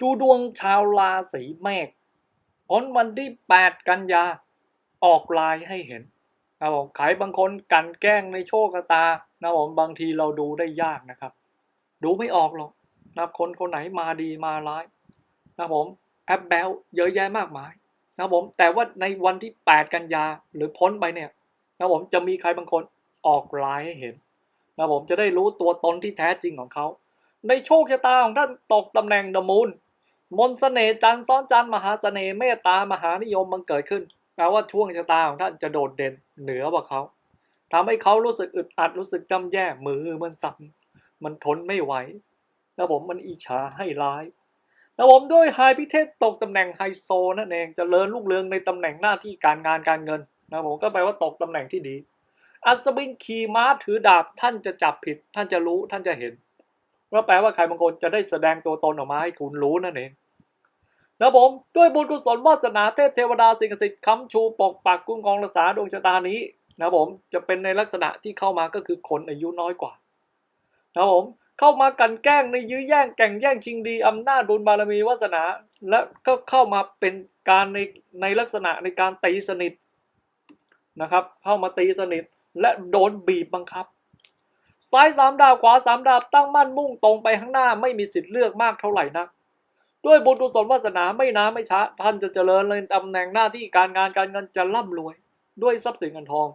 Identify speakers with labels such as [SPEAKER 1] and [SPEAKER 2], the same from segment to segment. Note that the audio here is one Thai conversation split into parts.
[SPEAKER 1] ดูดวงชาวราศีเมษผลวันที่ 8 กันยา ออกลายให้เห็นนะผมใครบางคนกันแกล้งในโชคชะตานะผมบางทีเราดูได้ยากนะครับ ดูไม่ออกหรอกนะครับคนคนไหนมาดีมาร้ายนะผมแอปแบลเยอะแยะมากมายนะผมแต่ว่าในวันที่ 8 กันยาหรือพ้นไปเนี่ยนะผมจะมีใครบางคนออกลายให้เห็นนะผมจะได้รู้ตัวตนที่แท้จริงของเขา ในโชคชะตาของท่านตกตำแหน่งดมูล มนต์เสน่ห์จันทร์ซ้อนจันทร์มหาเสน่ห์เมตตามหานิยมมันเกิดขึ้นแปลว่าช่วงชะตาของท่านจะโดดเด่นเหนือกว่าเขาทำให้เขารู้สึกอึดอัดรู้สึกจำแย่มือมันสั่นมันทนไม่ไหวแล้วผมมันอิจฉาให้ร้ายแล้วผมด้วยไฮพิเทศตกตำแหน่งไฮโซนั่นเองจเจริญรุ่งเรืองในตำแหน่งหน้าที่การงานการเงินนะผมก็แปลว่าตกตำแหน่งที่ดี อัศวินขี่ม้าถือดาบท่านจะจับผิด ท่านจะรู้ท่านจะเห็นว่าแปลว่าใครบางคนจะได้แสดงตัวตนออกมาให้คุณรู้นั่นเอง นะผมด้วยบุญกุศลวาสนาเทพเทวดาสิ่งศักดิ์สิทธิ์ค้ำชูปกปักคุ้มครองรักษาดวงชะตานี้นะผมจะเป็นในลักษณะที่เข้ามาก็คือคนอายุน้อยกว่านะผมเข้ามากันแกล้งในยื้อแย่งแก่งแย่งชิงดีอำนาจบุญบารมีวาสนา และก็เข้ามาเป็นการในในลักษณะในการตีสนิทนะครับ เข้ามาตีสนิทและโดนบีบบังคับ ซ้ายสามดาบขวาสามดาบตั้งมั่นมุ่งตรงไปข้างหน้าไม่มีสิทธิ์เลือกมากเท่าไหร่นัก ด้วยบุญกุศลวาสนาไม่น้าไม่ช้า ท่านจะเจริญเลยตำแหน่งหน้าที่การงานการเงินจะร่ำรวย ด้วยทรัพย์สินเงินทอง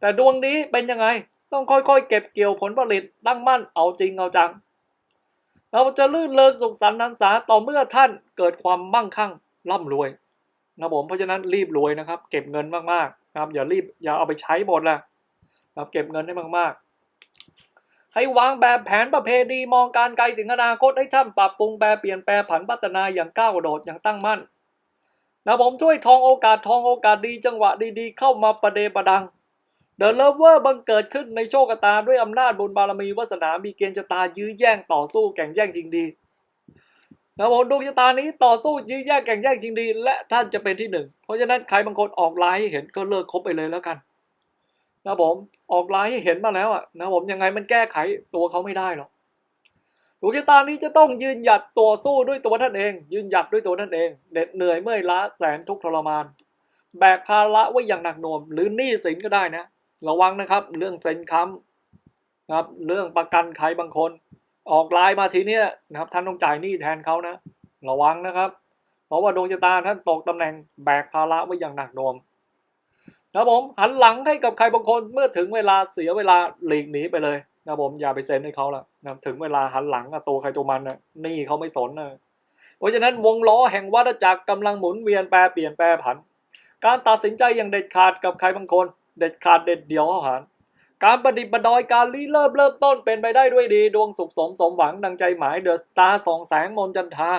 [SPEAKER 1] แต่ดวงนี้เป็นยังไงต้องค่อยๆ เก็บเกี่ยวผลผลิตตั้งมั่นเอาจริงเอาจัง เราจะลื่นเลิงสุขสันต์นันษาต่อเมื่อท่านเกิดความมั่งคั่งร่ำรวยนะผมเพราะฉะนั้นรีบรวยนะครับ เก็บเงินมากๆนะครับอย่ารีบอย่าเอาไปใช้หมดละครับเก็บเงินให้มากๆ ให้วางแบบแผนประเพณีมองการไกลถึงอนาคตให้ท่านปรับปรุงแปรเปลี่ยนแปลผันพัฒนาอย่างก้าวกระโดดอย่างตั้งมั่นนะผมช่วยทองโอกาสทองโอกาสดีจังหวะดีๆ เข้ามาประเดประดังเดอะเลเวอร์บังเกิดขึ้นในโชคตาด้วยอำนาจบุญบารมีวาสนามีเกณฑ์ชะตายื้อแย่งต่อสู้แข่งแย่งจริงดีนะผมดวงชะตานี้ต่อสู้ยื้อแย่งแข่งแย่งจริงดี และท่านจะเป็นที่หนึ่งเพราะฉะนั้นใครบางคนออกไลน์เห็นก็เลิกคบไปเลยแล้วกัน นะผมออกไลน์ให้เห็นมาแล้วอะนะผมยังไงมันแก้ไขตัวเขาไม่ได้หรอกดวงชะตานี้จะต้องยืนหยัดตัวสู้ด้วยตัวท่านเอง ยืนหยัดด้วยตัวท่านเองเหน็ดเหนื่อยเมื่อยล้าแสนทุกข์ทรมาน แบกภาระไว้อย่างหนักหน่วงหรือหนี้สินก็ได้นะ ระวังนะครับ เรื่องเซ็นค้ำนะครับ เรื่องประกันใครบางคน ออกไลน์มาทีเนี้ยนะครับ ท่านต้องจ่ายหนี้แทนเขานะ ระวังนะครับ เพราะว่าดวงชะตาท่านตกตำแหน่งแบกภาระไว้อย่างหนักหน่วง นะผมหันหลังให้กับใครบางคนเมื่อถึงเวลาเสียเวลาหลีกหนีไปเลยนะผมอย่าไปเซ็นให้เขาละนะถึงเวลาหันหลังตัวใครตัวมันนะนี่เขาไม่สนนะเพราะฉะนั้นวงล้อแห่งวัฏจักรกำลังหมุนเวียนแปรเปลี่ยนแปรผัน การตัดสินใจอย่างเด็ดขาดกับใครบางคน เด็ดขาดเด็ดเดี่ยวเขาหารการประดิษฐ์ประดอยการรีเริ่มเริ่มต้นเป็นไปได้ด้วยดี ดวงสุขสมสมหวังดังใจหมายเดอะสตาร์สองแสงมนจันทา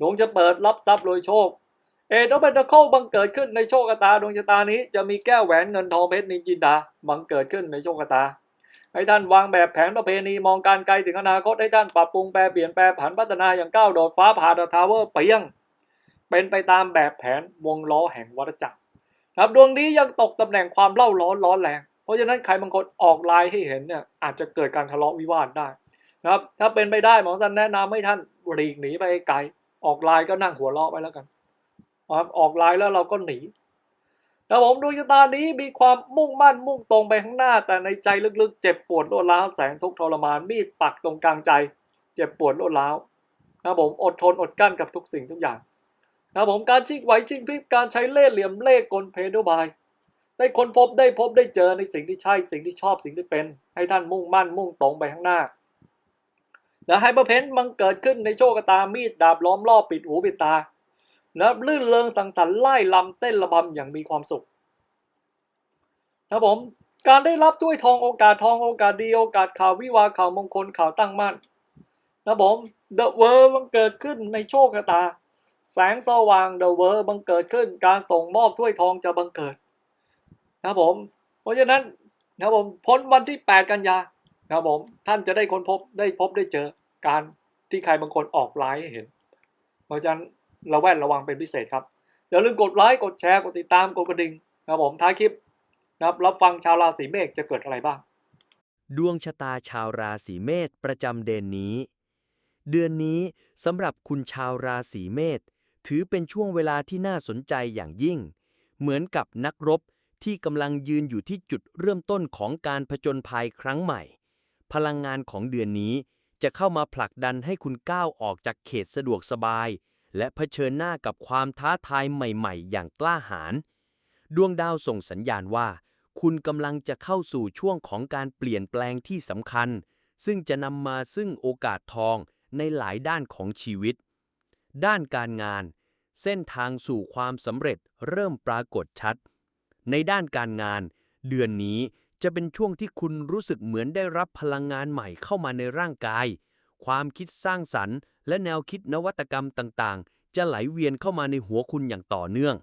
[SPEAKER 1] ดวงจะเปิดรับทรัพย์รวยโชค เอโดเบนโคบังเกิดขึ้นในโชคชะตาดวงชะตานี้จะมีแก้วแหวนเงินทองเพชรนินจินดาบังเกิดขึ้นในโชคชะตา ให้ท่านวางแบบแผนประเพณีมองการไกลถึงอนาคตให้ท่านปรับปรุงแปรเปลี่ยนแปลผันพัฒนาอย่างก้าวโดดฟ้าผ่าดาทาวเวอร์เปียง เป็นไปตามแบบแผนวงล้อแห่งวัฏจักรครับดวงนี้ยังตกตำแหน่งความเล่าร้อนร้อนแรง เพราะฉะนั้นใครบางคนออกลายให้เห็นเนี่ยอาจจะเกิดการทะเลาะวิวาทได้นะครับถ้าเป็นไปได้หมอสันแนะนำให้ท่านหลีกหนีไปไกลออกลายก็นั่งหัวเราะไว้แล้วกัน ครับออกลายแล้วเราก็หนีแต่ผมดวงชะตานี้มีความมุ่งมั่นมุ่งตรงไปข้างหน้า แต่ในใจลึกๆ เจ็บปวดรวดร้าวแสงทุกทรมานมีดปักตรงกลางใจ เจ็บปวดรวดร้าวนะผมอดทนอดกั้นกับทุกสิ่งทุกอย่างนะผมการชิงไหวชิงพริบการใช้เล่ห์เหลี่ยมเล่ห์กลเพโดบาย ได้คนพบได้พบได้เจอในสิ่งที่ใช่สิ่งที่ชอบสิ่งที่เป็น ให้ท่านมุ่งมั่นมุ่งตรงไปข้างหน้าและไฮเปอร์เพนมันเกิดขึ้นในโชคชะตามีดดาบล้อมรอบปิดหูปิดตา และลื่นเริงสังสรรค์ไล่ลำเต้นระบำอย่างมีความสุขนะผมการได้รับถ้วยทองโอกาสทองโอกาสดีโอกาสข่าววิวาข่าวมงคลข่าวตั้งมั่นนะผมเดอะเวิร์มันเกิดขึ้นในโชคชะตา แสงสว่างเดอะเวิร์บังเกิดขึ้น การส่งมอบถ้วยทองจะบังเกิดนะผม เพราะฉะนั้นนะผมพ้นวันที่ 8 กันยานะผมท่านจะได้ค้นพบได้พบได้เจอการที่ใครบางคนออกไลน์ให้เห็น เพราะฉะนั้น ระแวดระวังเป็นพิเศษครับอย่าลืมกดไลค์กดแชร์กดติดตามกดกระดิ่งนะครับผมท้ายคลิปนะครับรับฟังชาวราศีเมษจะเกิดอะไรบ้าง
[SPEAKER 2] ดวงชะตาชาวราศีเมษประจำเดือนนี้ เดือนนี้สำหรับคุณชาวราศีเมษถือเป็นช่วงเวลาที่น่าสนใจอย่างยิ่ง เหมือนกับนักรบที่กำลังยืนอยู่ที่จุดเริ่มต้นของการผจญภัยครั้งใหม่ พลังงานของเดือนนี้จะเข้ามาผลักดันให้คุณก้าวออกจากเขตสะดวกสบาย และเผชิญหน้ากับความท้าทายใหม่ๆ อย่างกล้าหาญดวงดาวส่งสัญญาณว่า คุณกำลังจะเข้าสู่ช่วงของการเปลี่ยนแปลงที่สำคัญ ซึ่งจะนำมาซึ่งโอกาสทองในหลายด้านของชีวิต ด้านการงาน เส้นทางสู่ความสำเร็จเริ่มปรากฏชัด ในด้านการงาน เดือนนี้จะเป็นช่วงที่คุณรู้สึกเหมือนได้รับพลังงานใหม่เข้ามาในร่างกาย ความคิดสร้างสรรค์ และแนวคิดนวัตกรรมต่างๆ จะไหลเวียนเข้ามาในหัวคุณอย่างต่อเนื่อง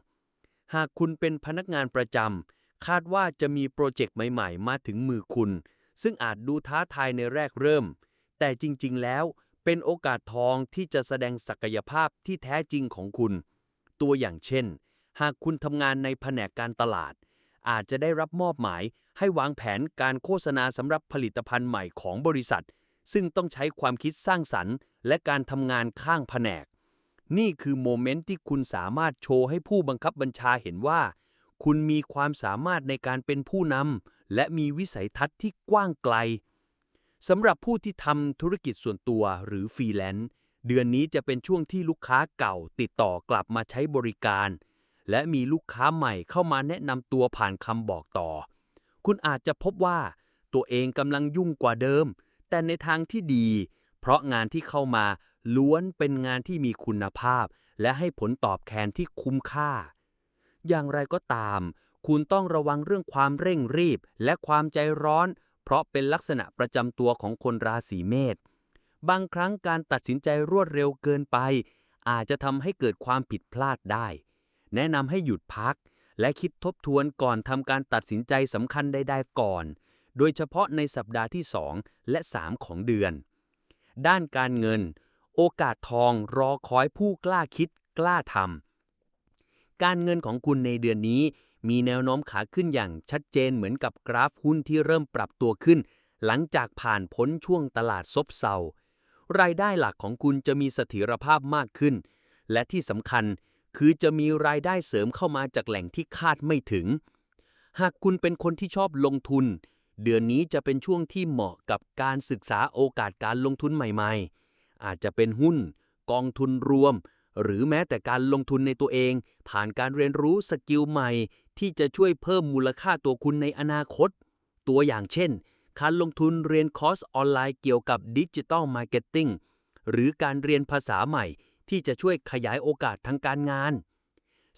[SPEAKER 2] หากคุณเป็นพนักงานประจำคาดว่าจะมีโปรเจกต์ใหม่ๆ มาถึงมือคุณ ซึ่งอาจดูท้าทายในแรกเริ่ม แต่จริงๆ แล้วเป็นโอกาสทองที่จะแสดงศักยภาพที่แท้จริงของคุณ ตัวอย่างเช่น หากคุณทำงานในแผนกการตลาด อาจจะได้รับมอบหมายให้วางแผนการโฆษณาสำหรับผลิตภัณฑ์ใหม่ของบริษัท ซึ่งต้องใช้ความคิดสร้างสรรค์ และการทำงานข้างแผนก นี่คือโมเมนต์ที่คุณสามารถโชว์ให้ผู้บังคับบัญชาเห็นว่า คุณมีความสามารถในการเป็นผู้นำและมีวิสัยทัศน์ที่กว้างไกลสำหรับผู้ที่ทำธุรกิจส่วนตัวหรือฟรีแลนซ์เดือนนี้จะเป็นช่วงที่ลูกค้าเก่าติดต่อกลับมาใช้บริการ และมีลูกค้าใหม่เข้ามาแนะนำตัวผ่านคำบอกต่อ คุณอาจจะพบว่า ตัวเองกำลังยุ่งกว่าเดิม แต่ในทางที่ดี เพราะงานที่เข้ามาล้วนเป็นงานที่มีคุณภาพ และให้ผลตอบแทนที่คุ้มค่า อย่างไรก็ตาม คุณต้องระวังเรื่องความเร่งรีบและความใจร้อน เพราะเป็นลักษณะประจำตัวของคนราศีเมษ บางครั้งการตัดสินใจรวดเร็วเกินไป อาจจะทำให้เกิดความผิดพลาดได้ แนะนำให้หยุดพัก และคิดทบทวนก่อนทำการตัดสินใจสำคัญใดๆก่อน โดยเฉพาะในสัปดาห์ที่ 2 และ 3 ของเดือน ด้านการเงิน โอกาสทองรอคอยผู้กล้าคิดกล้าทำการเงินของคุณในเดือนนี้มีแนวโน้มขาขึ้นอย่างชัดเจนเหมือนกับกราฟหุ้นที่เริ่มปรับตัวขึ้น หลังจากผ่านพ้นช่วงตลาดซบเซารายได้หลักของคุณจะมีเสถียรภาพมากขึ้น และที่สำคัญคือจะมีรายได้เสริมเข้ามาจากแหล่งที่คาดไม่ถึง หากคุณเป็นคนที่ชอบลงทุน เดือนนี้จะเป็นช่วงที่เหมาะกับการศึกษาโอกาสการลงทุนใหม่ๆ อาจจะเป็นหุ้น กองทุนรวม หรือแม้แต่การลงทุนในตัวเอง ผ่านการเรียนรู้สกิลใหม่ ที่จะช่วยเพิ่มมูลค่าตัวคุณในอนาคต ตัวอย่างเช่น การลงทุนเรียนคอร์สออนไลน์เกี่ยวกับดิจิทัลมาร์เก็ตติ้งหรือการเรียนภาษาใหม่ ที่จะช่วยขยายโอกาสทางการงาน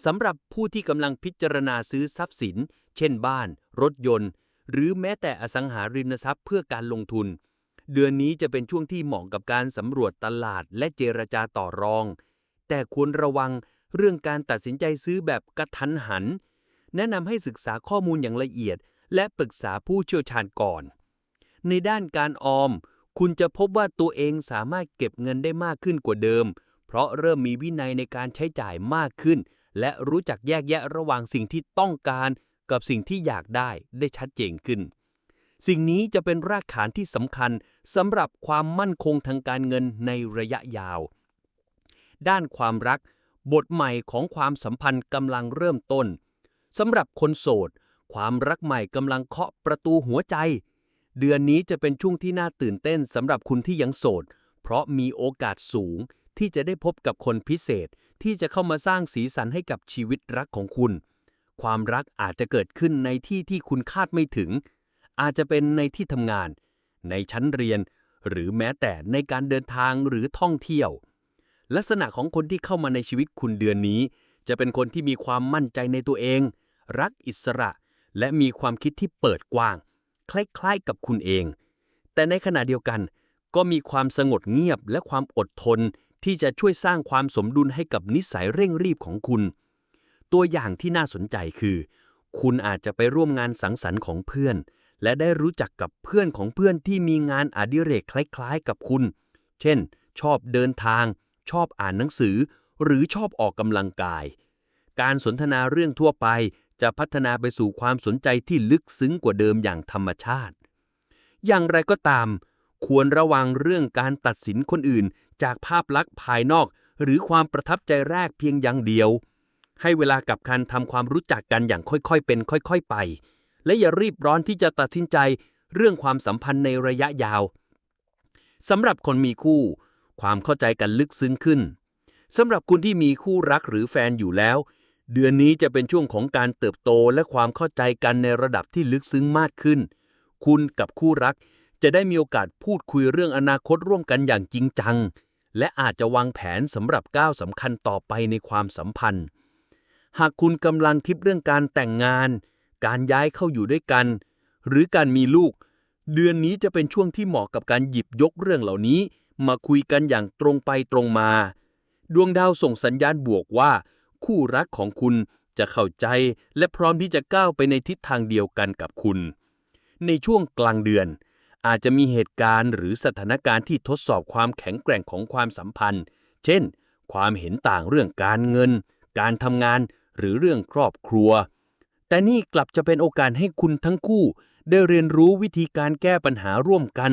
[SPEAKER 2] สำหรับผู้ที่กำลังพิจารณาซื้อทรัพย์สิน เช่นบ้าน รถยนต์ หรือแม้แต่อสังหาริมทรัพย์เพื่อการลงทุน เดือนนี้จะเป็นช่วงที่เหมาะกับการสำรวจตลาดและเจรจาต่อรอง แต่ควรระวังเรื่องการตัดสินใจซื้อแบบกระทันหัน แนะนำให้ศึกษาข้อมูลอย่างละเอียด และปรึกษาผู้เชี่ยวชาญก่อน ในด้านการออม คุณจะพบว่าตัวเองสามารถเก็บเงินได้มากขึ้นกว่าเดิม เพราะเริ่มมีวินัยในการใช้จ่ายมากขึ้น และรู้จักแยกแยะระหว่างสิ่งที่ต้องการ กับสิ่งที่อยากได้ได้ชัดเจนขึ้น สิ่งนี้จะเป็นรากฐานที่สำคัญสำหรับความมั่นคงทางการเงินในระยะยาว ด้านความรัก บทใหม่ของความสัมพันธ์กำลังเริ่มต้นสำหรับคนโสด ความรักใหม่กำลังเคาะประตูหัวใจ เดือนนี้จะเป็นช่วงที่น่าตื่นเต้นสำหรับคุณที่ยังโสด เพราะมีโอกาสสูงที่จะได้พบกับคนพิเศษที่จะเข้ามาสร้างสีสันให้กับชีวิตรักของคุณ ความรักอาจจะเกิดขึ้นในที่ที่คุณคาดไม่ถึง อาจจะเป็นในที่ทำงาน ในชั้นเรียน หรือแม้แต่ในการเดินทางหรือท่องเที่ยว ลักษณะของคนที่เข้ามาในชีวิตคุณเดือนนี้ จะเป็นคนที่มีความมั่นใจในตัวเอง รักอิสระ และมีความคิดที่เปิดกว้าง คล้ายๆกับคุณเอง แต่ในขณะเดียวกัน ก็มีความสงบเงียบและความอดทนที่จะช่วยสร้างความสมดุลให้กับนิสัยเร่งรีบของคุณ ตัวอย่างที่น่าสนใจคือ คุณอาจจะไปร่วมงานสังสรรค์ของเพื่อน และได้รู้จักกับเพื่อนของเพื่อนที่มีงานอดิเรกคล้ายๆ กับคุณ เช่น ชอบเดินทาง ชอบอ่านหนังสือ หรือชอบออกกำลังกาย การสนทนาเรื่องทั่วไปจะพัฒนาไปสู่ความสนใจที่ลึกซึ้งกว่าเดิมอย่างธรรมชาติ อย่างไรก็ตาม ควรระวังเรื่องการตัดสินคนอื่น จากภาพลักษณ์ภายนอก หรือความประทับใจแรกเพียงอย่างเดียว ให้เวลากับการทำความรู้จักกันอย่างค่อยๆ เป็นค่อย ๆ ไป และอย่ารีบร้อนที่จะตัดสินใจเรื่องความสัมพันธ์ในระยะยาวสำหรับคนมีคู่ ความเข้าใจกันลึกซึ้งขึ้นสำหรับคุณที่มีคู่รักหรือแฟนอยู่แล้ว เดือนนี้จะเป็นช่วงของการเติบโตและความเข้าใจกันในระดับที่ลึกซึ้งมากขึ้น คุณกับคู่รักจะได้มีโอกาสพูดคุยเรื่องอนาคตร่วมกันอย่างจริงจัง และอาจจะวางแผนสำหรับก้าวสำคัญต่อไปในความสัมพันธ์ หากคุณกำลังคิดเรื่องการแต่งงาน การย้ายเข้าอยู่ด้วยกัน หรือการมีลูก เดือนนี้จะเป็นช่วงที่เหมาะกับการหยิบยกเรื่องเหล่านี้ มาคุยกันอย่างตรงไปตรงมา ดวงดาวส่งสัญญาณบวกว่า คู่รักของคุณจะเข้าใจและพร้อมที่จะก้าวไปในทิศทางเดียวกันกับคุณ ในช่วงกลางเดือน อาจจะมีเหตุการณ์หรือสถานการณ์ที่ทดสอบความแข็งแกร่งของความสัมพันธ์ เช่น ความเห็นต่างเรื่องการเงิน การทำงาน หรือเรื่องครอบครัว แต่นี่กลับจะเป็นโอกาสให้คุณทั้งคู่ ได้เรียนรู้วิธีการแก้ปัญหาร่วมกัน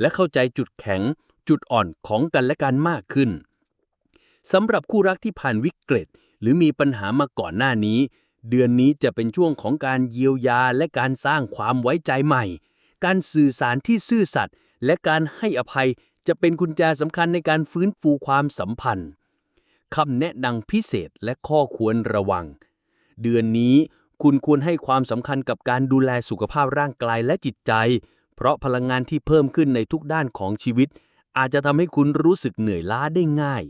[SPEAKER 2] และเข้าใจจุดแข็ง จุดอ่อนของกันและกันมากขึ้นสำหรับคู่รักที่ผ่านวิกฤต หรือมีปัญหามาก่อนหน้านี้ เดือนนี้จะเป็นช่วงของการเยียวยาและการสร้างความไว้ใจใหม่ การสื่อสารที่ซื่อสัตย์และการให้อภัยจะเป็นกุญแจสำคัญในการฟื้นฟูความสัมพันธ์ คำแนะนำพิเศษและข้อควรระวัง เดือนนี้คุณควรให้ความสำคัญกับการดูแลสุขภาพร่างกายและจิตใจ เพราะพลังงานที่เพิ่มขึ้นในทุกด้านของชีวิต อาจจะทำให้คุณรู้สึกเหนื่อยล้าได้ง่าย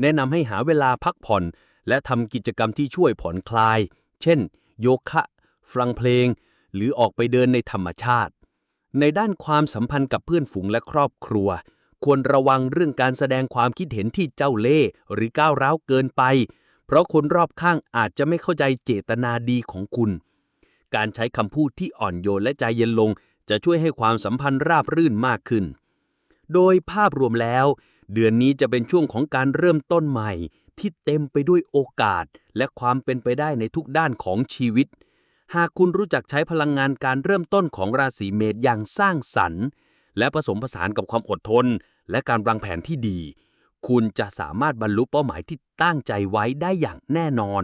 [SPEAKER 2] แนะนำให้หาเวลาพักผ่อน และทำกิจกรรมที่ช่วยผ่อนคลาย เช่น โยคะ ฟังเพลง หรือออกไปเดินในธรรมชาติ ในด้านความสัมพันธ์กับเพื่อนฝูงและครอบครัว ควรระวังเรื่องการแสดงความคิดเห็นที่เจ้าเล่ห์หรือก้าวร้าวเกินไป เพราะคนรอบข้างอาจจะไม่เข้าใจเจตนาดีของคุณ การใช้คำพูดที่อ่อนโยนและใจเย็นลง จะช่วยให้ความสัมพันธ์ราบรื่นมากขึ้น โดยภาพรวมแล้ว เดือนนี้จะเป็นช่วงของการเริ่มต้นใหม่ ที่เต็มไปด้วยโอกาส และความเป็นไปได้ในทุกด้านของชีวิต หากคุณรู้จักใช้พลังงานการเริ่มต้นของราศีเมษอย่างสร้างสรรค์ และผสมผสานกับความอดทน และการวางแผนที่ดี คุณจะสามารถบรรลุเป้าหมายที่ตั้งใจไว้ได้อย่างแน่นอน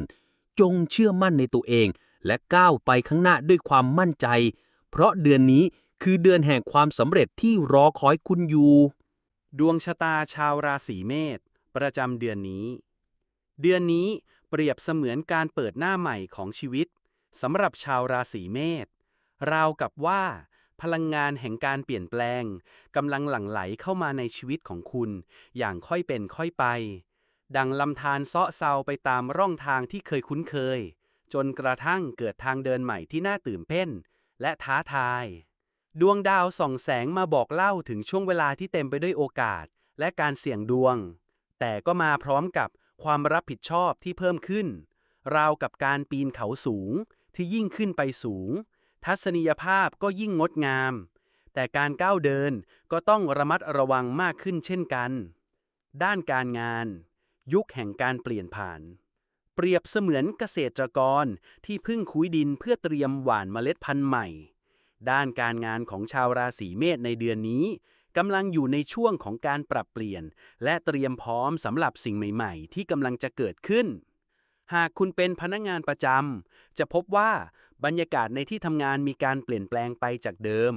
[SPEAKER 2] จงเชื่อมั่นในตัวเอง และก้าวไปข้างหน้าด้วยความมั่นใจ เพราะเดือนนี้คือเดือนแห่งความสำเร็จที่รอคอยคุณอยู่
[SPEAKER 3] ดวงชะตาชาวราศีเมษประจำเดือนนี้ เดือนนี้เปรียบเสมือนการเปิดหน้าใหม่ของชีวิตสำหรับชาวราศีเมษราวกับว่า พลังงานแห่งการเปลี่ยนแปลงกำลังหลั่งไหลเข้ามาในชีวิตของคุณ อย่างค่อยเป็นค่อยไป ดังลำธารเซาะเซาไปตามร่องทางที่เคยคุ้นเคย จนกระทั่งเกิดทางเดินใหม่ที่น่าตื่นเต้น และท้าทาย ดวงดาวส่องแสงมาบอกเล่าถึงช่วงเวลาที่เต็มไปด้วยโอกาส และการเสี่ยงดวง แต่ก็มาพร้อมกับความรับผิดชอบที่เพิ่มขึ้น ราวกับการปีนเขาสูงที่ยิ่งขึ้นไปสูง ทัศนียภาพก็ยิ่งงดงาม แต่การก้าวเดินก็ต้องระมัดระวังมากขึ้นเช่นกัน ด้านการงาน ยุคแห่งการเปลี่ยนผ่าน เปรียบเสมือนเกษตรกรที่เพึ่งคุยดินเพื่อเตรียมหว่านเมล็ดพันธุ์ใหม่ ด้านการงานของชาวราศีเมษในเดือนนี้กำลังอยู่ในช่วงของการปรับเปลี่ยน และเตรียมพร้อมสำหรับสิ่งใหม่ ๆ ที่กำลังจะเกิดขึ้น หากคุณเป็นพนักงานประจำ จะพบว่าบรรยากาศในที่ทำงานมีการเปลี่ยนแปลงไปจากเดิม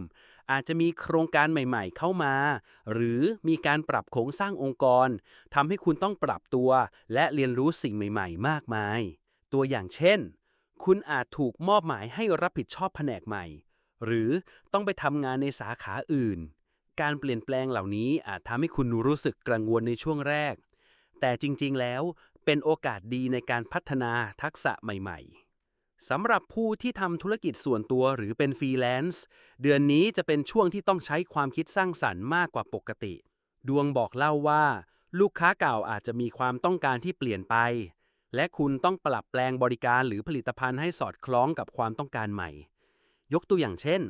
[SPEAKER 3] อาจจะมีโครงการใหม่ๆเข้ามา หรือมีการปรับโครงสร้างองค์กรทำให้คุณต้องปรับตัว และเรียนรู้สิ่งใหม่ๆ มากมาย ตัวอย่างเช่น คุณอาจถูกมอบหมายให้รับผิดชอบแผนกใหม่ หรือต้องไปทำงานในสาขาอื่น การเปลี่ยนแปลงเหล่านี้อาจทำให้คุณรู้สึกกังวลในช่วงแรก แต่จริงๆแล้ว เป็นโอกาสดีในการพัฒนาทักษะใหม่ๆ สำหรับผู้ที่ทำธุรกิจส่วนตัวหรือเป็นฟรีแลนซ์เดือนนี้จะเป็นช่วงที่ต้องใช้ความคิดสร้างสรรค์มากกว่าปกติ ดวงบอกเล่าว่า ลูกค้าเก่าอาจจะมีความต้องการที่เปลี่ยนไป และคุณต้องปรับแปลงบริการหรือผลิตภัณฑ์ให้สอดคล้องกับความต้องการใหม่ ยกตัวอย่างเช่น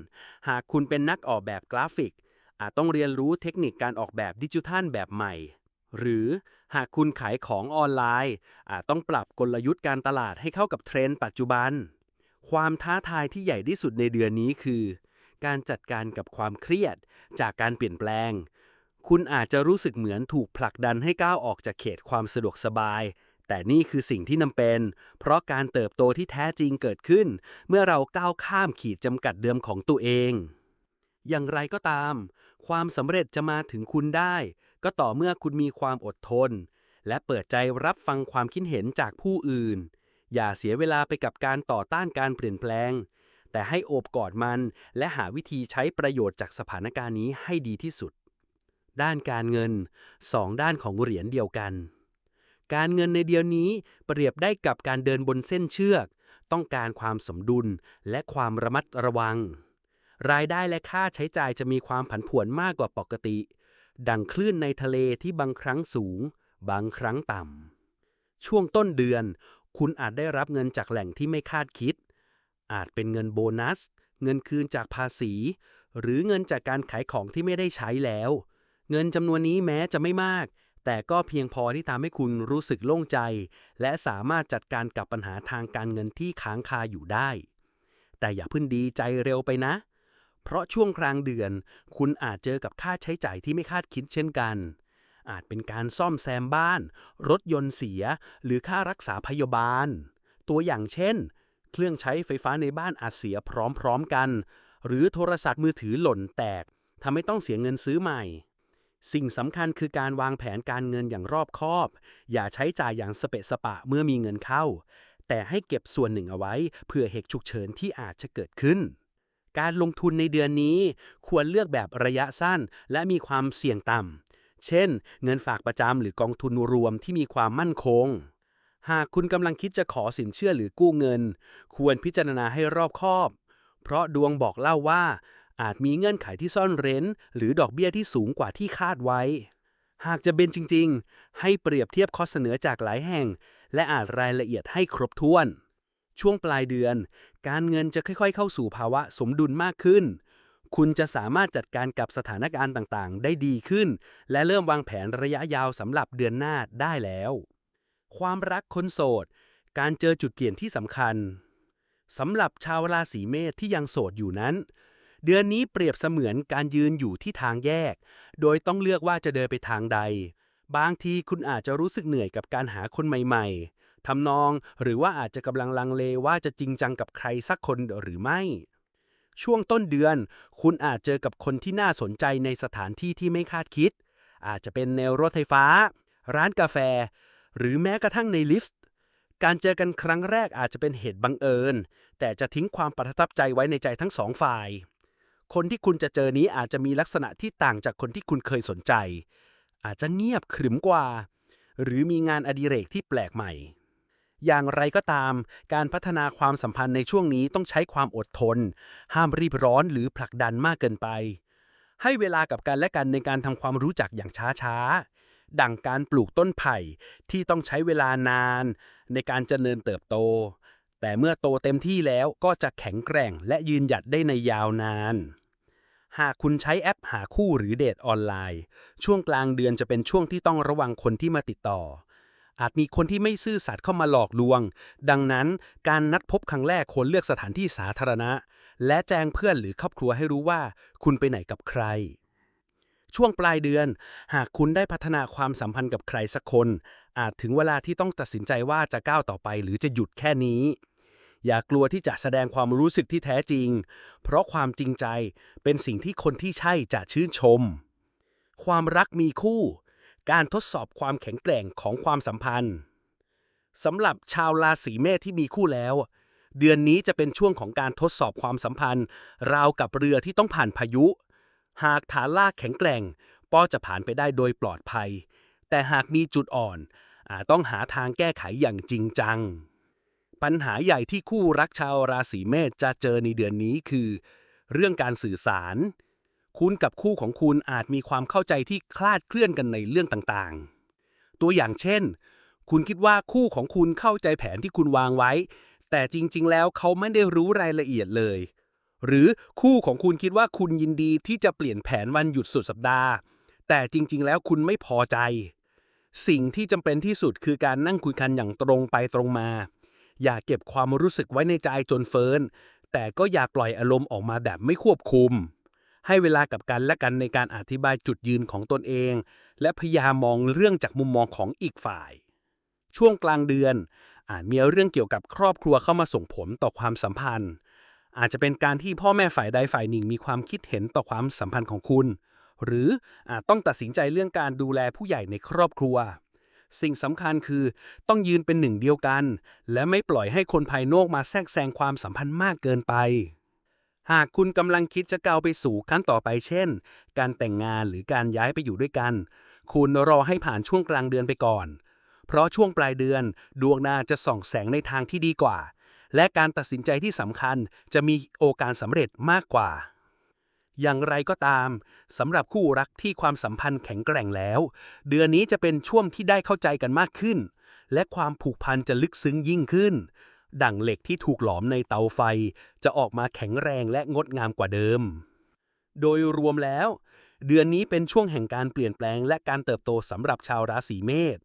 [SPEAKER 3] หากคุณเป็นนักออกแบบกราฟิก อาจต้องเรียนรู้เทคนิคการออกแบบดิจิทัลแบบใหม่ หรือหากคุณขายของออนไลน์ อาจต้องปรับกลยุทธ์การตลาดให้เข้ากับเทรนด์ปัจจุบัน ความท้าทายที่ใหญ่ที่สุดในเดือนนี้คือ การจัดการกับความเครียดจากการเปลี่ยนแปลง คุณอาจจะรู้สึกเหมือนถูกผลักดันให้ก้าวออกจากเขตความสะดวกสบาย แต่นี่คือสิ่งที่นำเป็น เพราะการเติบโตที่แท้จริงเกิดขึ้น เมื่อเราก้าวข้ามขีดจำกัดเดิมของตัวเองอย่างไรก็ตาม ความสำเร็จจะมาถึงคุณได้ ก็ต่อเมื่อคุณมีความอดทน และเปิดใจรับฟังความคิดเห็นจากผู้อื่น อย่าเสียเวลาไปกับการต่อต้านการเปลี่ยนแปลง แต่ให้โอบกอดมัน และหาวิธีใช้ประโยชน์จากสถานการณ์นี้ให้ดีที่สุด ด้านการเงินสองด้านของเหรียญเดียวกัน การเงินในเดียวนี้เปรียบได้กับการเดินบนเส้นเชือก ต้องการความสมดุลและความระมัดระวังรายได้และค่าใช้จ่ายจะมีความผันผวนมากกว่าปกติ ดังคลื่นในทะเลที่บางครั้งสูง บางครั้งต่ำ ช่วงต้นเดือน คุณอาจได้รับเงินจากแหล่งที่ไม่คาดคิด อาจเป็นเงินโบนัส เงินคืนจากภาษี หรือเงินจากการขายของที่ไม่ได้ใช้แล้ว เงินจำนวนนี้แม้จะไม่มาก แต่ก็เพียงพอที่ทำให้คุณรู้สึกโล่งใจ และสามารถจัดการกับปัญหาทางการเงินที่ค้างคาอยู่ได้ แต่อย่าเพิ่งดีใจเร็วไปนะ เพราะช่วงกลางเดือน คุณอาจเจอกับค่าใช้จ่ายที่ไม่คาดคิดเช่นกัน อาจเป็นการซ่อมแซมบ้าน รถยนต์เสีย หรือค่ารักษาพยาบาล ตัวอย่างเช่น เครื่องใช้ไฟฟ้าในบ้านอาจเสียพร้อมๆกัน หรือโทรศัพท์มือถือหล่นแตกทำให้ต้องเสียเงินซื้อใหม่สิ่งสำคัญคือการวางแผนการเงินอย่างรอบคอบ อย่าใช้จ่ายอย่างสเปะสปะเมื่อมีเงินเข้า แต่ให้เก็บส่วนหนึ่งเอาไว้ เพื่อเหตุฉุกเฉินที่อาจจะเกิดขึ้น การลงทุนในเดือนนี้ ควรเลือกแบบระยะสั้น และมีความเสี่ยงต่ำ เช่น เงินฝากประจำหรือกองทุนรวมที่มีความมั่นคง หากคุณกำลังคิดจะขอสินเชื่อหรือกู้เงิน ควรพิจารณาให้รอบคอบ เพราะดวงบอกเล่าว่า อาจมีเงื่อนไขที่ซ่อนเร้น หรือดอกเบี้ยที่สูงกว่าที่คาดไว้ หากจะเป็นจริง ๆ ให้เปรียบเทียบข้อเสนอจากหลายแห่ง และอ่านรายละเอียดให้ครบถ้วน ช่วงปลายเดือน การเงินจะค่อยๆ เข้าสู่ภาวะสมดุลมากขึ้น คุณจะสามารถจัดการกับสถานการณ์ต่างๆ ได้ดีขึ้น และเริ่มวางแผนระยะยาวสำหรับเดือนหน้าได้แล้ว ความรักคนโสด การเจอจุดเปลี่ยนที่สำคัญสำหรับชาวราศีเมษที่ยังโสดอยู่นั้น เดือนนี้เปรียบเสมือนการยืนอยู่ที่ทางแยก โดยต้องเลือกว่าจะเดินไปทางใด บางทีคุณอาจจะรู้สึกเหนื่อยกับการหาคนใหม่ๆ ทำนอง หรือว่าอาจจะกำลังลังเลว่าจะจริงจังกับใครสักคนหรือไม่ ช่วงต้นเดือน คุณอาจเจอกับคนที่น่าสนใจในสถานที่ที่ไม่คาดคิด อาจจะเป็นแนวรถไฟฟ้า ร้านกาแฟ หรือแม้กระทั่งในลิฟต์การเจอกันครั้งแรกอาจจะเป็นเหตุบังเอิญ แต่จะทิ้งความประทับใจไว้ในใจทั้งสองฝ่าย คนที่คุณจะเจอนี้อาจจะมีลักษณะที่ต่างจากคนที่คุณเคยสนใจ อาจจะเงียบขรึมกว่า หรือมีงานอดิเรกที่แปลกใหม่ อย่างไรก็ตาม การพัฒนาความสัมพันธ์ในช่วงนี้ต้องใช้ความอดทน ห้ามรีบร้อนหรือผลักดันมากเกินไป ให้เวลากับกันและกันในการทำความรู้จักอย่างช้าๆ ดังการปลูกต้นไผ่ที่ต้องใช้เวลานาน ในการเจริญเติบโต แต่เมื่อโตเต็มที่แล้วก็จะแข็งแกร่งและยืนหยัดได้ในยาวนาน หากคุณใช้แอปหาคู่หรือเดทออนไลน์ ช่วงกลางเดือนจะเป็นช่วงที่ต้องระวังคนที่มาติดต่อ อาจมีคนที่ไม่ซื่อสัตย์เข้ามาหลอกลวง ดังนั้นการนัดพบครั้งแรกควรเลือกสถานที่สาธารณะ และแจ้งเพื่อนหรือครอบครัวให้รู้ว่า คุณไปไหนกับใคร ช่วงปลายเดือน หากคุณได้พัฒนาความสัมพันธ์กับใครสักคน อาจถึงเวลาที่ต้องตัดสินใจว่าจะก้าวต่อไปหรือจะหยุดแค่นี้ อย่ากลัวที่จะแสดงความรู้สึกที่แท้จริง เพราะความจริงใจเป็นสิ่งที่คนที่ใช่จะชื่นชม ความรักมีคู่ การทดสอบความแข็งแกร่งของความสัมพันธ์สำหรับชาวราศีเมษที่มีคู่แล้ว เดือนนี้จะเป็นช่วงของการทดสอบความสัมพันธ์ ราวกับเรือที่ต้องผ่านพายุ หากฐานลากแข็งแกร่งป้อจะผ่านไปได้โดยปลอดภัย แต่หากมีจุดอ่อนอาจต้องหาทางแก้ไขอย่างจริงจัง ปัญหาใหญ่ที่คู่รักชาวราศีเมษจะเจอในเดือนนี้คือ เรื่องการสื่อสาร คุณกับคู่ของคุณอาจมีความเข้าใจที่คลาดเคลื่อนกันในเรื่องต่างๆ ตัวอย่างเช่น คุณคิดว่าคู่ของคุณเข้าใจแผนที่คุณวางไว้ แต่จริงๆ แล้วเขาไม่ได้รู้รายละเอียดเลย หรือคู่ของคุณคิดว่าคุณยินดีที่จะเปลี่ยนแผนวันหยุดสุดสัปดาห์ แต่จริงๆ แล้วคุณไม่พอใจ สิ่งที่จำเป็นที่สุดคือการนั่งคุยกันอย่างตรงไปตรงมา อย่าเก็บความรู้สึกไว้ในใจจนเฟินแต่แต่ก็อย่าปล่อยอารมณ์ออกมาแบบไม่ควบคุม ให้เวลากับกันและกันในการอธิบายจุดยืนของตนเอง และพยายามมองเรื่องจากมุมมองของอีกฝ่าย ช่วงกลางเดือน อาจมีเรื่องเกี่ยวกับครอบครัวเข้ามาส่งผลต่อความสัมพันธ์ อาจจะเป็นการที่พ่อแม่ฝ่ายใดฝ่ายหนึ่งมีความคิดเห็นต่อความสัมพันธ์ของคุณ หรืออาจต้องตัดสินใจเรื่องการดูแลผู้ใหญ่ในครอบครัว สิ่งสำคัญคือต้องยืนเป็นหนึ่งเดียวกัน และไม่ปล่อยให้คนภายนอกมาแทรกแซงความสัมพันธ์มากเกินไป หากคุณกำลังคิดจะก้าวไปสู่ขั้นต่อไปเช่น การแต่งงานหรือการย้ายไปอยู่ด้วยกัน คุณรอให้ผ่านช่วงกลางเดือนไปก่อน เพราะช่วงปลายเดือนดวงนาจะส่องแสงในทางที่ดีกว่า และการตัดสินใจที่สำคัญจะมีโอกาสสำเร็จมากกว่า อย่างไรก็ตามสำหรับคู่รักที่ความสัมพันธ์แข็งแกร่งแล้ว เดือนนี้จะเป็นช่วงที่ได้เข้าใจกันมากขึ้น และความผูกพันจะลึกซึ้งยิ่งขึ้น ดั่งเหล็กที่ถูกหลอมในเตาไฟ จะออกมาแข็งแรงและงดงามกว่าเดิม โดยรวมแล้ว เดือนนี้เป็นช่วงแห่งการเปลี่ยนแปลงและการเติบโตสำหรับชาวราศีเมษ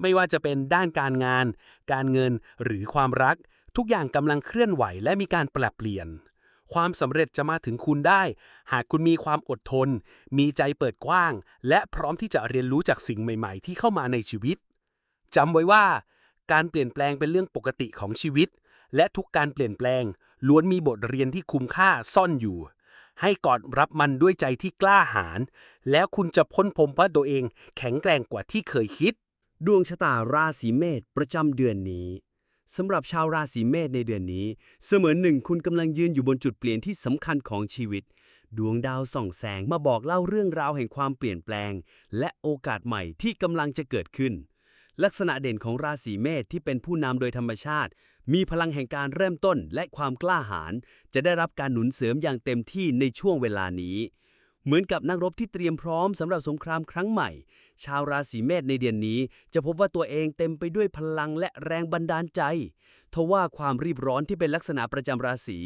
[SPEAKER 3] ไม่ว่าจะเป็นด้านการงาน การเงินหรือความรัก ทุกอย่างกำลังเคลื่อนไหวและมีการปรับเปลี่ยน ความสำเร็จจะมาถึงคุณได้ หากคุณมีความอดทน มีใจเปิดกว้าง และพร้อมที่จะเรียนรู้จากสิ่งใหม่ ๆ ที่เข้ามาในชีวิตจำไว้ว่า การเปลี่ยนแปลงเป็นเรื่องปกติของชีวิต และทุกการเปลี่ยนแปลง ล้วนมีบทเรียนที่คุ้มค่าซ่อนอยู่ ให้กอดรับมันด้วยใจที่กล้าหาญแล้วคุณจะพ้นพบว่าตัวเองแข็งแกร่งกว่าที่เคยคิด
[SPEAKER 2] ดวงชะตาราศีเมษประจำเดือนนี้สำหรับชาวราศีเมษในเดือนนี้ เสมือนหนึ่งคุณกำลังยืนอยู่บนจุดเปลี่ยนที่สำคัญของชีวิต ดวงดาวส่องแสงมาบอกเล่าเรื่องราวแห่งความเปลี่ยนแปลง และโอกาสใหม่ที่กำลังจะเกิดขึ้น ลักษณะเด่นของราศีเมษที่เป็นผู้นำโดยธรรมชาติ มีพลังแห่งการเริ่มต้นและความกล้าหาญจะได้รับการหนุนเสริมอย่างเต็มที่ในช่วงเวลานี้ เหมือนกับนักรบที่เตรียมพร้อมสำหรับสงครามครั้งใหม่ ชาวราศีเมษในเดือนนี้ จะพบว่าตัวเองเต็มไปด้วยพลังและแรงบันดาลใจ ทว่าความรีบร้อนที่เป็นลักษณะประจำราศี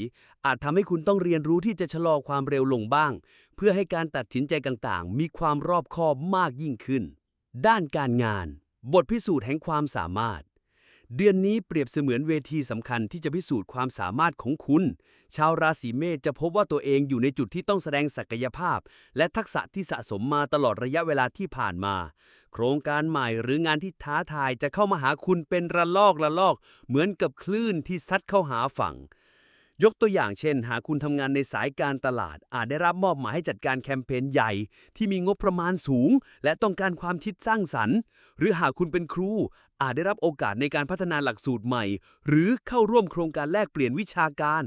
[SPEAKER 2] อาจทำให้คุณต้องเรียนรู้ที่จะชะลอความเร็วลงบ้าง เพื่อให้การตัดสินใจต่างๆ มีความรอบคอบมากยิ่งขึ้น ด้านการงาน บทพิสูจน์แห่งความสามารถ เดือนนี้เปรียบเสมือนเวทีสำคัญที่จะพิสูจน์ความสามารถของคุณ ชาวราศีเมษจะพบว่าตัวเองอยู่ในจุดที่ต้องแสดงศักยภาพ และทักษะที่สะสมมาตลอดระยะเวลาที่ผ่านมา โครงการใหม่หรืองานที่ท้าทายจะเข้ามาหาคุณเป็นระลอกระลอก เหมือนกับคลื่นที่ซัดเข้าหาฝั่ง ยกตัวอย่างเช่น หากคุณทำงานในสายการตลาด อาจได้รับมอบหมายให้จัดการแคมเปญใหญ่ ที่มีงบประมาณสูง และต้องการความคิดสร้างสรรค์ หรือหากคุณเป็นครู อาจได้รับโอกาสในการพัฒนาหลักสูตรใหม่ หรือเข้าร่วมโครงการแลกเปลี่ยนวิชาการ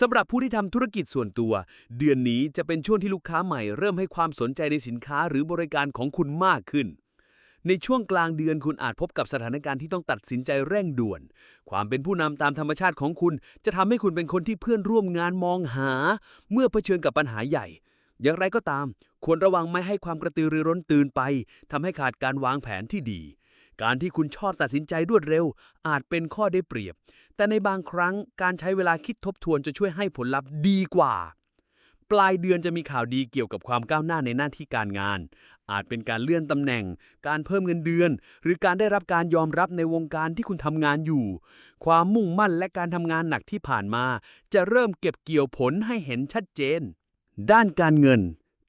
[SPEAKER 2] สำหรับผู้ที่ทำธุรกิจส่วนตัว เดือนนี้จะเป็นช่วงที่ลูกค้าใหม่เริ่มให้ความสนใจในสินค้าหรือบริการของคุณมากขึ้น ในช่วงกลางเดือนคุณอาจพบกับสถานการณ์ที่ต้องตัดสินใจเร่งด่วน ความเป็นผู้นำตามธรรมชาติของคุณจะทำให้คุณเป็นคนที่เพื่อนร่วมงานมองหา เมื่อเผชิญกับปัญหาใหญ่ อย่างไรก็ตาม ควรระวังไม่ให้ความกระตือรือร้นตื่นไปทำให้ขาดการวางแผนที่ดี การที่คุณชอบตัดสินใจรวดเร็ว อาจเป็นข้อได้เปรียบ แต่ในบางครั้งการใช้เวลาคิดทบทวนจะช่วยให้ผลลัพธ์ดีกว่า ปลายเดือนจะมีข่าวดีเกี่ยวกับความก้าวหน้าในหน้าที่การงาน อาจเป็นการเลื่อนตำแหน่ง การเพิ่มเงินเดือน หรือการได้รับการยอมรับในวงการที่คุณทำงานอยู่ ความมุ่งมั่นและการทำงานหนักที่ผ่านมา จะเริ่มเก็บเกี่ยวผลให้เห็นชัดเจน ด้านการเงิน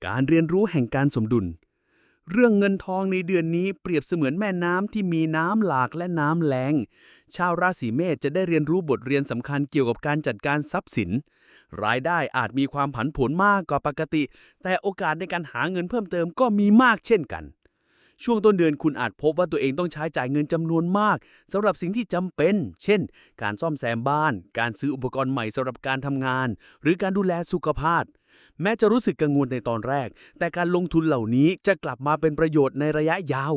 [SPEAKER 2] การเรียนรู้แห่งการสมดุล เรื่องเงินทองในเดือนนี้เปรียบเสมือนแม่น้ำที่มีน้ำหลากและน้ำแรงชาวราศีเมษจะได้เรียนรู้บทเรียนสำคัญเกี่ยวกับการจัดการทรัพย์สิน รายได้อาจมีความผันผวนมากกว่าปกติ แต่โอกาสในการหาเงินเพิ่มเติมก็มีมากเช่นกัน ช่วงต้นเดือนคุณอาจพบว่าตัวเองต้องใช้จ่ายเงินจำนวนมากสำหรับสิ่งที่จำเป็น เช่น การซ่อมแซมบ้าน การซื้ออุปกรณ์ใหม่สำหรับการทำงาน หรือการดูแลสุขภาพแม้จะรู้สึกกังวลในตอนแรก แต่การลงทุนเหล่านี้จะกลับมาเป็นประโยชน์ในระยะยาว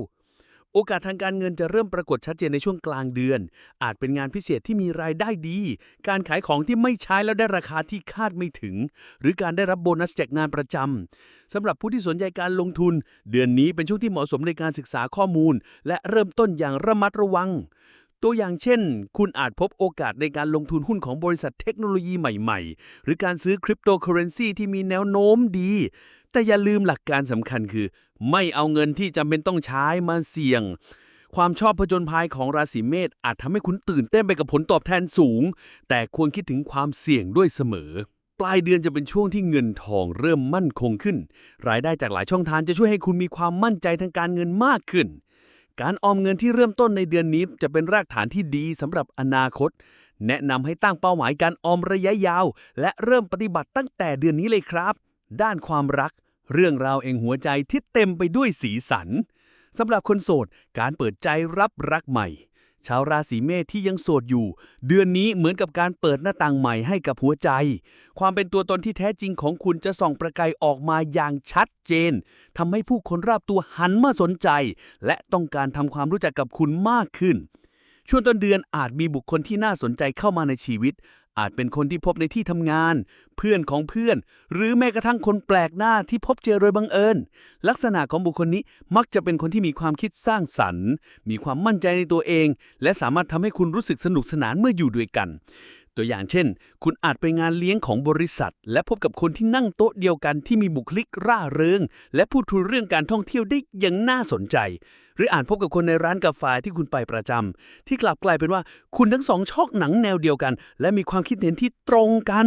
[SPEAKER 2] โอกาสทางการเงินจะเริ่มปรากฏชัดเจนในช่วงกลางเดือน อาจเป็นงานพิเศษที่มีรายได้ดี การขายของที่ไม่ใช้แล้วได้ราคาที่คาดไม่ถึง หรือการได้รับโบนัสจากงานประจำสำหรับผู้ที่สนใจการลงทุน เดือนนี้เป็นช่วงที่เหมาะสมในการศึกษาข้อมูล และเริ่มต้นอย่างระมัดระวัง ตัวอย่างเช่น คุณอาจพบโอกาสในการลงทุนหุ้นของบริษัทเทคโนโลยีใหม่ๆ หรือการซื้อคริปโตเคอเรนซีที่มีแนวโน้มดี แต่อย่าลืมหลักการสำคัญคือ ไม่เอาเงินที่จำเป็นต้องใช้มาเสี่ยง ความชอบผจญภัยของราศีเมษอาจทำให้คุณตื่นเต้นไปกับผลตอบแทนสูง แต่ควรคิดถึงความเสี่ยงด้วยเสมอ ปลายเดือนจะเป็นช่วงที่เงินทองเริ่มมั่นคงขึ้น รายได้จากหลายช่องทางจะช่วยให้คุณมีความมั่นใจทางการเงินมากขึ้น การออมเงินที่เริ่มต้นในเดือนนี้จะเป็นรากฐานที่ดีสำหรับอนาคต แนะนำให้ตั้งเป้าหมายการออมระยะยาว และเริ่มปฏิบัติตั้งแต่เดือนนี้เลยครับ ด้านความรัก เรื่องราวเองหัวใจที่เต็มไปด้วยสีสันสำหรับคนโสด การเปิดใจรับรักใหม่ ชาวราศีเมษที่ยังโสดอยู่ เดือนนี้เหมือนกับการเปิดหน้าต่างใหม่ให้กับหัวใจ ความเป็นตัวตนที่แท้จริงของคุณจะส่องประกายออกมาอย่างชัดเจนทำให้ผู้คนรอบตัวหันมาสนใจ และต้องการทำความรู้จักกับคุณมากขึ้นช่วงต้นเดือนอาจมีบุคคลที่น่าสนใจเข้ามาในชีวิต อาจเป็นคนที่พบในที่ทำงาน เพื่อนของเพื่อน หรือแม้กระทั่งคนแปลกหน้าที่พบเจอโดยบังเอิญ ลักษณะของบุคคลนี้มักจะเป็นคนที่มีความคิดสร้างสรรค์ มีความมั่นใจในตัวเอง และสามารถทำให้คุณรู้สึกสนุกสนานเมื่ออยู่ด้วยกัน ตัวอย่างเช่น คุณอาจไปงานเลี้ยงของบริษัท และพบกับคนที่นั่งโต๊ะเดียวกันที่มีบุคลิกร่าเริง และพูดคุยเรื่องการท่องเที่ยวได้อย่างน่าสนใจ หรืออาจพบกับคนในร้านกาแฟที่คุณไปประจำที่กลับกลายเป็นว่าคุณทั้งสองชอบหนังแนวเดียวกัน และมีความคิดเห็นที่ตรงกัน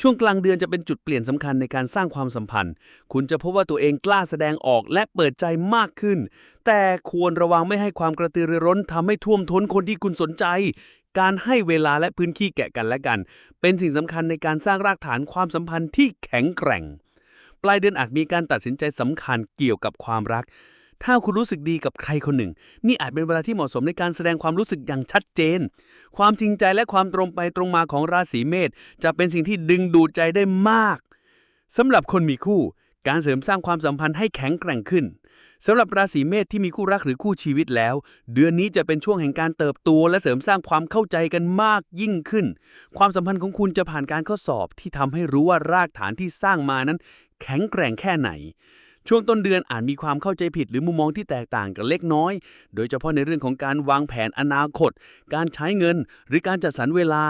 [SPEAKER 2] ช่วงกลางเดือนจะเป็นจุดเปลี่ยนสำคัญในการสร้างความสัมพันธ์ คุณจะพบว่าตัวเองกล้าแสดงออกและเปิดใจมากขึ้น แต่ควรระวังไม่ให้ความกระตือรือร้นทำให้ท่วมท้นคนที่คุณสนใจ การให้เวลาและพื้นที่แก่กันและกัน เป็นสิ่งสำคัญในการสร้างรากฐานความสัมพันธ์ที่แข็งแกร่ง ปลายเดือนอาจมีการตัดสินใจสำคัญเกี่ยวกับความรัก ถ้าคุณรู้สึกดีกับใครคนหนึ่ง นี่อาจเป็นเวลาที่เหมาะสมในการแสดงความรู้สึกอย่างชัดเจน ความจริงใจและความตรงไปตรงมาของราศีเมษจะเป็นสิ่งที่ดึงดูดใจได้มากสำหรับคนมีคู่ การเสริมสร้างความสัมพันธ์ให้แข็งแกร่งขึ้น สำหรับราศีเมษที่มีคู่รักหรือคู่ชีวิตแล้ว เดือนนี้จะเป็นช่วงแห่งการเติบโตและเสริมสร้างความเข้าใจกันมากยิ่งขึ้น ความสัมพันธ์ของคุณจะผ่านการข้อสอบที่ทำให้รู้ว่ารากฐานที่สร้างมานั้น แข็งแกร่งแค่ไหน ช่วงต้นเดือนอาจมีความเข้าใจผิดหรือมุมมองที่แตกต่างกันเล็กน้อย โดยเฉพาะในเรื่องของการวางแผนอนาคต การใช้เงิน หรือการจัดสรรเวลา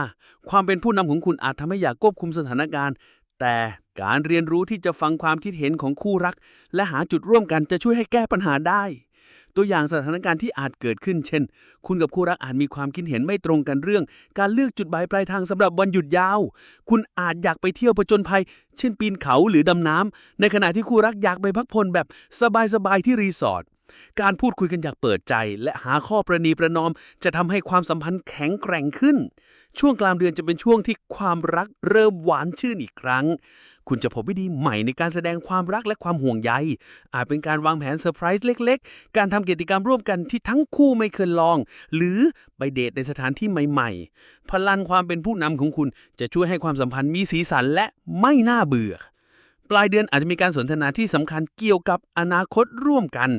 [SPEAKER 2] ความเป็นผู้นำของคุณอาจทำให้อยากควบคุมสถานการณ์ แต่การเรียนรู้ที่จะฟังความคิดเห็นของคู่รัก และหาจุดร่วมกันจะช่วยให้แก้ปัญหาได้ ตัวอย่างสถานการณ์ที่อาจเกิดขึ้น เช่น คุณกับคู่รักอาจมีความคิดเห็นไม่ตรงกันเรื่อง การเลือกจุดหมายปลายทางสำหรับวันหยุดยาว คุณอาจอยากไปเที่ยวผจญภัย เช่นปีนเขาหรือดำน้ำในขณะที่คู่รักอยากไปพักผ่อนแบบสบายๆที่รีสอร์ท การพูดคุยกันอย่างเปิดใจ และหาข้อประนีประนอม จะทำให้ความสัมพันธ์แข็งแกร่งขึ้น ช่วงกลางเดือนจะเป็นช่วงที่ความรักเริ่มหวานชื่นอีกครั้ง คุณจะพบวิธีใหม่ในการแสดงความรักและความห่วงใย อาจเป็นการวางแผนเซอร์ไพรส์เล็ก ๆ การทำกิจกรรมร่วมกันที่ทั้งคู่ไม่เคยลอง หรือไปเดทในสถานที่ใหม่ๆ พลังความเป็นผู้นำของคุณจะช่วยให้ความสัมพันธ์มีสีสันและไม่น่าเบื่อ ปลายเดือนอาจจะมีการสนทนาที่สำคัญเกี่ยวกับอนาคตร่วมกัน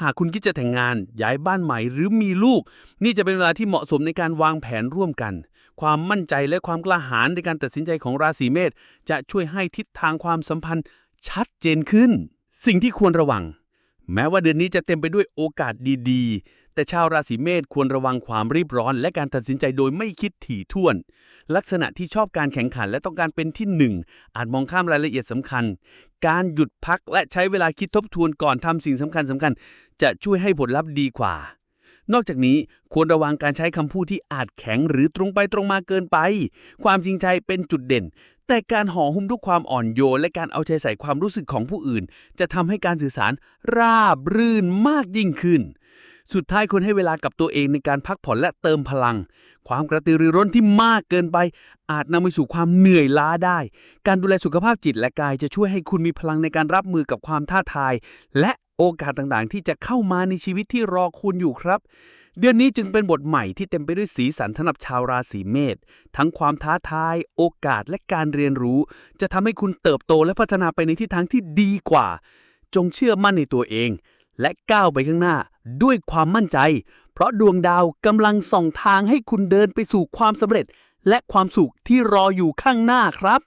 [SPEAKER 2] หากคุณคิดจะแต่งงาน ย้ายบ้านใหม่หรือมีลูก นี่จะเป็นเวลาที่เหมาะสมในการวางแผนร่วมกัน ความมั่นใจและความกล้าหาญในการตัดสินใจของราศีเมษจะช่วยให้ทิศทางความสัมพันธ์ชัดเจนขึ้น สิ่งที่ควรระวัง แม้ว่าเดือนนี้จะเต็มไปด้วยโอกาสดีๆ แต่ชาวราศีเมษควรระวังความรีบร้อน และการตัดสินใจโดยไม่คิดถี่ถ้วน ลักษณะที่ชอบการแข่งขันและต้องการเป็นที่หนึ่งอาจมองข้ามรายละเอียดสำคัญ การหยุดพักและใช้เวลาคิดทบทวนก่อนทำสิ่งสำคัญสำคัญ จะช่วยให้ผลลัพธ์ดีกว่า นอกจากนี้ควรระวังการใช้คำพูดที่อาจแข็งหรือตรงไปตรงมาเกินไป ความจริงใจเป็นจุดเด่น แต่การห่อหุ้มด้วยความอ่อนโยน และการเอาใจใส่ความรู้สึกของผู้อื่น จะทำให้การสื่อสารราบรื่นมากยิ่งขึ้น สุดท้ายควรให้เวลากับตัวเองในการพักผ่อนและเติมพลัง ความกระตือรือร้นที่มากเกินไป อาจนำไปสู่ความเหนื่อยล้าได้ การดูแลสุขภาพจิตและกายจะช่วยให้คุณมีพลังในการรับมือกับความท้าทาย และโอกาสต่างๆ ที่จะเข้ามาในชีวิตที่รอคุณอยู่ครับ เดือนนี้จึงเป็นบทใหม่ที่เต็มไปด้วยสีสันสำหรับชาวราศีเมษทั้งความท้าทาย โอกาสและการเรียนรู้ จะทำให้คุณเติบโตและพัฒนาไปในทิศทางที่ดีกว่า จงเชื่อมั่นในตัวเอง และก้าวไปข้างหน้า ด้วยความมั่นใจ เพราะดวงดาวกำลังส่องทางให้คุณเดินไปสู่ความสำเร็จ และความสุขที่รออยู่ข้างหน้าครับ